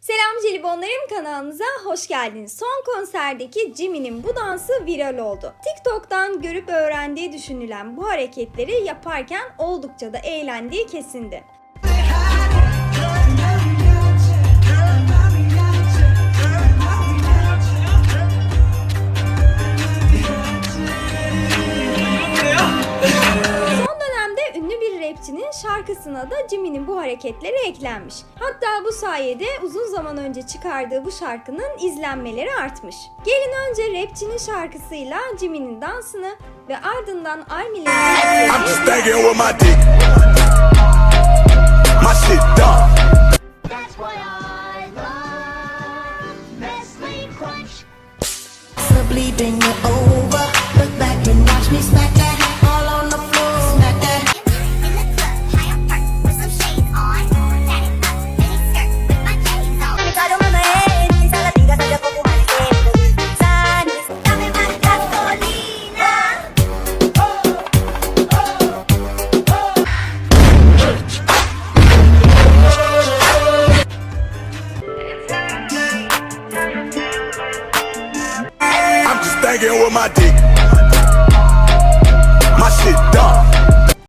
Selam Jelibonlarım kanalımıza hoş geldiniz. Son konserdeki Jimmy'nin bu dansı viral oldu. TikTok'tan görüp öğrendiği düşünülen bu hareketleri yaparken oldukça da eğlendiği kesindi. Rapçinin şarkısına da Jimmy'nin bu hareketleri eklenmiş. Hatta bu sayede uzun zaman önce çıkardığı bu şarkının izlenmeleri artmış. Gelin önce rapçinin şarkısıyla Jimmy'nin dansını ve ardından Army'lerin just thinking spanking with my dick.